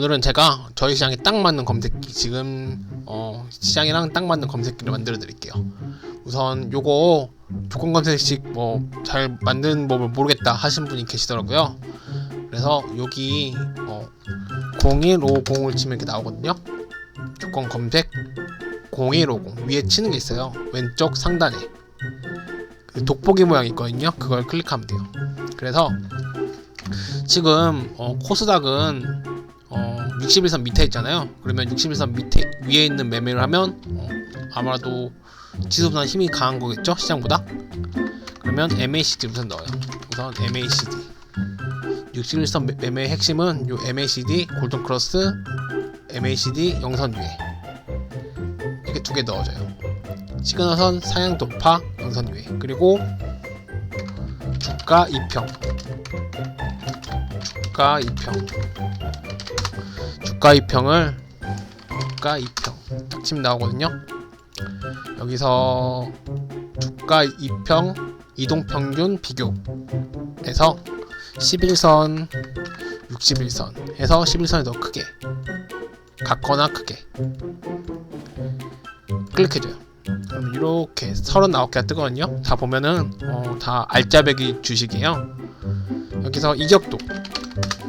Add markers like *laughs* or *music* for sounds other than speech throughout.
오늘은 제가 저희 시장에 딱 맞는 검색기 지금 어, 시장이랑 딱 맞는 검색기를 만들어 드릴게요. 우선 요거 조건 검색식 뭐 잘 만드는 법을 모르겠다 하신 분이 계시더라고요. 그래서 여기 어, 0150을 치면 이렇게 나오거든요. 조건 검색 0150 위에 치는 게 있어요. 왼쪽 상단에 그 돋보기 모양 있거든요. 그걸 클릭하면 돼요. 그래서 지금 어, 코스닥은 어, 61선 밑에 있잖아요. 그러면 61선 밑에 위에 있는 매매를 하면 어, 아마도 지수보다 힘이 강한 거겠죠 시장보다. 그러면 MACD 우선 넣어요. 우선 MACD. 61선 매- 매매의 핵심은 요 MACD 골든 크로스, MACD 영선 위에 이렇게 두 개 넣어줘요. 시그널선 상향 돌파 영선 위에 그리고 주가 2평 주가 2평 주가 2평을 주가 2평 딱 치면 나오거든요. 여기서 주가 2평 이동평균 비교에서 11선 61선 해서 11선이 더 크게 같거나 크게 클릭해줘요. 그럼 이렇게 39개가 뜨거든요. 다 보면은 어, 다 알짜배기 주식이에요. 여기서 이격도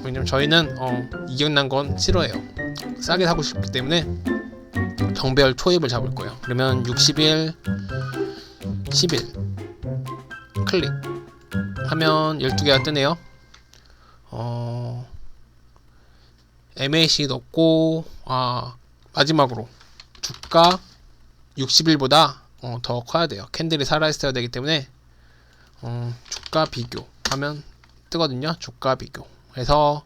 왜냐면 저희는 어, 이격 난 건 싫어해요. 싸게 사고 싶기 때문에 정배열 초입을 잡을 거예요. 그러면 60일 10일. 클릭. 하면 12개가 뜨네요. 어 MAC 넣고 아 마지막으로 주가 60일보다 어, 더 커야 돼요. 캔들이 살아있어야 되기 때문에 어, 주가 비교. 하면 뜨거든요. 주가 비교 그래서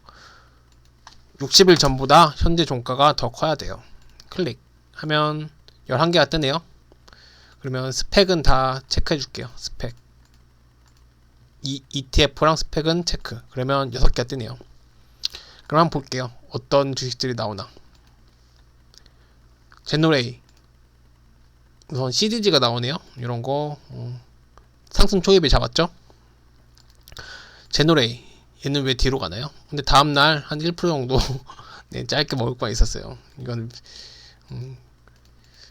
60일 전보다 현재 종가가 더 커야 돼요. 클릭 하면 11개가 뜨네요. 그러면 스펙은 다 체크해 줄게요. 스펙. 이 ETF랑 스펙은 체크. 그러면 6개가 뜨네요. 그럼 한번 볼게요. 어떤 주식들이 나오나. 제노레이. 우선 CDG가 나오네요. 이런 거. 어, 상승 초입에 잡았죠? 제노레이 얘는 왜 뒤로 가나요? 근데 다음날 한 1% 정도 *laughs* 네, 짧게 먹을 거가 있었어요. 이건 음,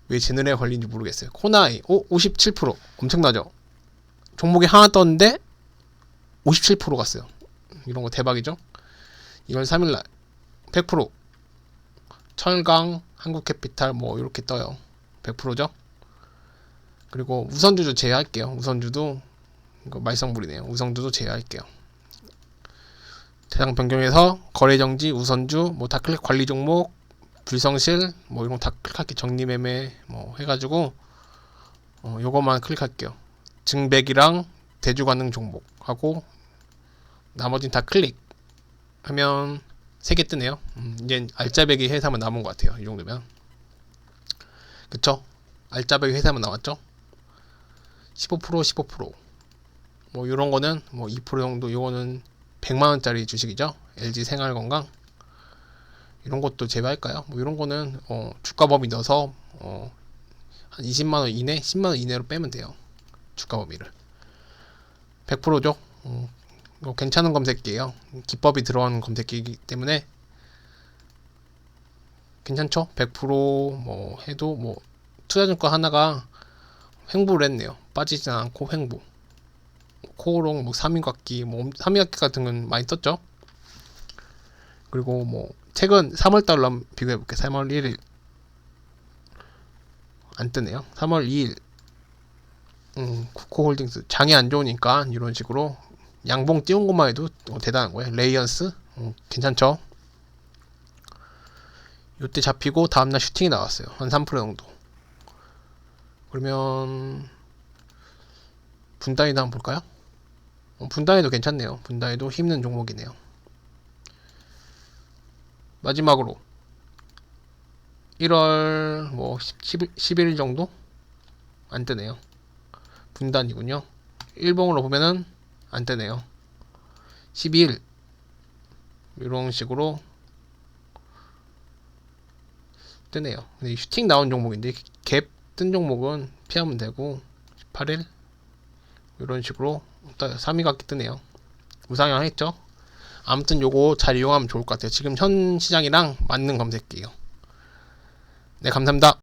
왜 제너레에 걸린지 모르겠어요. 코나이. 오, 57% 엄청나죠? 종목이 하나 떴는데 57% 갔어요. 이런 거 대박이죠? 이걸 3일날 100% 철강 한국캐피탈 뭐 이렇게 떠요. 100%죠? 그리고 우선주도 제외할게요. 우선주도 이거 말썽부리네요. 우선주도 제외할게요 대상 변경해서 거래 정지 우선주 뭐 다 클릭 관리 종목 불성실 뭐 이런 거 다 클릭할게. 정리 매매 뭐 해가지고 어 요거만 클릭할게요. 증백이랑 대주 가능 종목 하고 나머지는 다 클릭 하면 세 개 뜨네요. 음, 이제 알짜배기 회사만 남은 것 같아요. 이 정도면. 그쵸? 알짜배기 회사만 나왔죠? 15% 15%뭐 요런 거는 뭐 2% 정도 요거는 100만 원짜리 주식이죠 LG 생활건강 이런 것도 제외할까요? 뭐 이런 거는 어, 주가 범위 넣어서 어, 한 20만 원 이내, 10만 원 이내로 빼면 돼요. 주가 범위를 100%죠. 어, 괜찮은 검색기예요. 기법이 들어간 검색기이기 때문에 괜찮죠? 100%뭐 해도 뭐 투자증권 하나가 횡보를 했네요. 빠지지 않고 횡보. 코오롱, 뭐 3인각기, 뭐 3인각기 같은 건 많이 떴죠. 그리고 뭐 최근 3월 달로 한번 비교해 볼게요. 3월 1일 안 뜨네요. 3월 2일 음, 쿠코홀딩스 장이 안 좋으니까 이런 식으로 양봉 띄운 것만 해도 어, 대단한 거예요. 레이언스 음, 괜찮죠? 이때 잡히고 다음날 슈팅이 나왔어요. 한 3% 정도. 그러면 분단이도 한번 볼까요? 어, 분단이도 괜찮네요. 분단이도 힘든 종목이네요. 마지막으로 1월 뭐 10, 11일 정도 안 뜨네요. 분단이군요. 일봉으로 보면은 안 뜨네요. 12일 이런 식으로 뜨네요. 근데 이 슈팅 나온 종목인데 갭 뜬 종목은 피하면 되고 18일 이런 식으로 3일 각기 뜨네요. 우상향 했죠? 아무튼 요거 잘 이용하면 좋을 것 같아요. 지금 현 시장이랑 맞는 검색기예요. 네, 감사합니다.